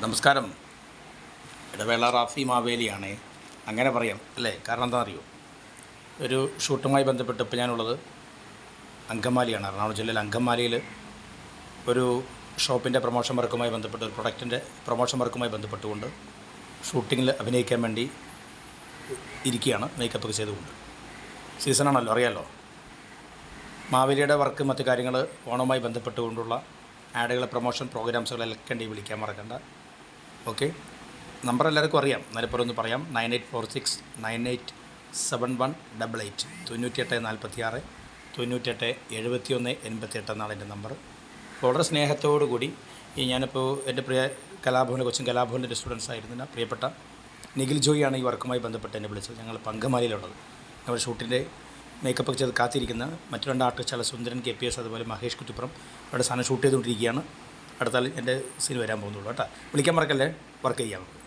നമസ്കാരം. ഇടവേള റാഫി മാവേലിയാണ്. അങ്ങനെ പറയാം അല്ലേ? കാരണം എന്താ അറിയോ? ഒരു ഷൂട്ടുമായി ബന്ധപ്പെട്ട് ഇപ്പോൾ ഞാനുള്ളത് അങ്കമാലിയാണ്. എറണാകുളം ജില്ലയിൽ അങ്കമാലിയിൽ ഒരു ഷോപ്പിന്റെ പ്രൊമോഷൻ വർക്കുമായി ബന്ധപ്പെട്ട് ഒരു പ്രൊഡക്റ്റിന്റെ പ്രൊമോഷൻ വർക്കുമായി ബന്ധപ്പെട്ടുകൊണ്ട് ഷൂട്ടിങ്ങിൽ അഭിനയിക്കാൻ വേണ്ടി ഇരിക്കുകയാണ് മേക്കപ്പ് ഒക്കെ ചെയ്തുകൊണ്ട്. സീസണാണല്ലോ അറിയാമല്ലോ മാവേലിയുടെ വർക്ക് മറ്റു കാര്യങ്ങൾ ഓണവുമായി ബന്ധപ്പെട്ടുകൊണ്ടുള്ള ആഡുകളെ പ്രൊമോഷൻ പ്രോഗ്രാംസുകളെല്ലാം വിളിക്കാൻ മറക്കണ്ട. ഓക്കെ. നമ്പർ എല്ലാവർക്കും അറിയാം. എന്നാലിപ്പോൾ ഒന്ന് പറയാം. Nine eight four six nine eight seven one double eight തൊണ്ണൂറ്റിയെട്ട് നാൽപ്പത്തി ആറ് തൊണ്ണൂറ്റെട്ട് എഴുപത്തി ഒന്ന് എൺപത്തിയെട്ട് എന്നാണ് എന്റെ നമ്പർ. വളരെ സ്നേഹത്തോടു കൂടി ഈ ഞാനിപ്പോൾ എന്റെ പ്രിയ കലാഭവന്റെ കൊച്ചിൻ കലാഭവന്റെ സ്റ്റുഡൻസ് ആയിരുന്ന പ്രിയപ്പെട്ട നിഖിൽ ജോയിയാണ് ഈ വർക്കുമായി ബന്ധപ്പെട്ട് എന്നെ വിളിച്ചത്. ഞങ്ങൾ പങ്കമാലിയിലുള്ളത്. ഞങ്ങൾ ഷൂട്ടിന്റെ മേക്കപ്പ് ചെയ്ത് കാത്തിരിക്കുന്ന മറ്റു രണ്ട് ആർട്ടിസ്റ്റുകളെ സുന്ദരൻ കെ പി എസ് അതുപോലെ മഹേഷ് കുറ്റിപ്പുറം അവിടെ സാധനം ഷൂട്ട് ചെയ്തുകൊണ്ടിരിക്കുകയാണ്. അടുത്താൽ എന്റെ സീൻ വരാൻ പോകുന്നുള്ളൂ കേട്ടോ. വിളിക്കാൻ മറക്കല്ലേ? വർക്ക് ചെയ്യാം.